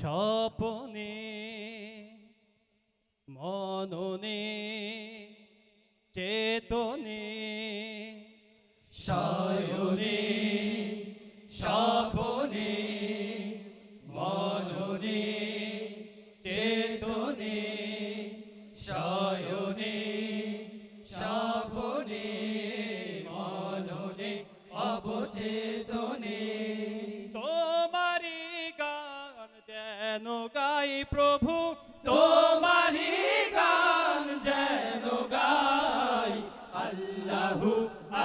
স্বপনে মননে চেতনে সায়নে যেন গাই প্রভু তোমারি গান যেন গাই। আল্লাহু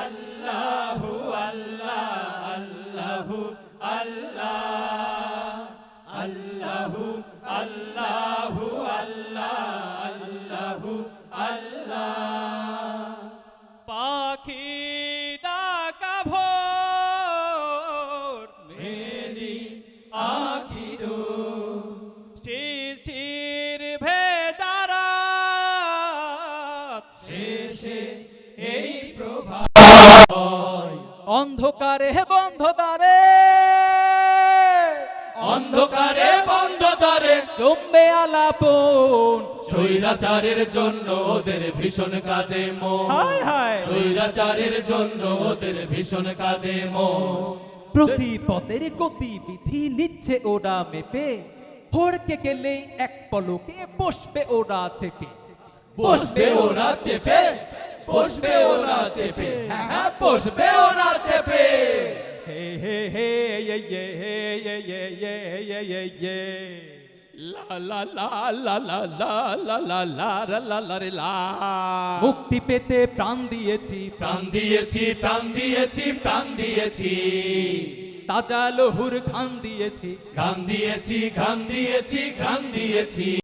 আল্লাহু আল্লাহ আল্লাহু আল্লাহ। আল্লাহু আল্লাহু আল্লাহ আল্লাহু আল্লাহ। পাখি অন্ধকারে বন্ধকারে অন্ধকারে বন্ধ দরে জমবে আলাপন। স্বৈরাচারের জন্য ওদের ভীষণ কাঁদে হায় স্বৈরাচারের জন্য ওদের ভীষণ কাঁদে মন। প্রতি পদের গতিবিধি নিচ্ছে ওরা মেপে। হড়কে গেলেই এক পলকে বসবে ওরা চেপে। বসবে ওরা চেপে বসবে ওরা চেপে। হ্যাঁ হ্যাঁ বসবে ওরা চেপে। হে মুক্তি পেতে প্রাণ দিয়েছি প্রাণ দিয়েছি প্রাণ দিয়েছি প্রাণ দিয়েছি। তাজা লহুর খান দিয়েছি গান দিয়েছি গান দিয়েছি গান দিয়েছি।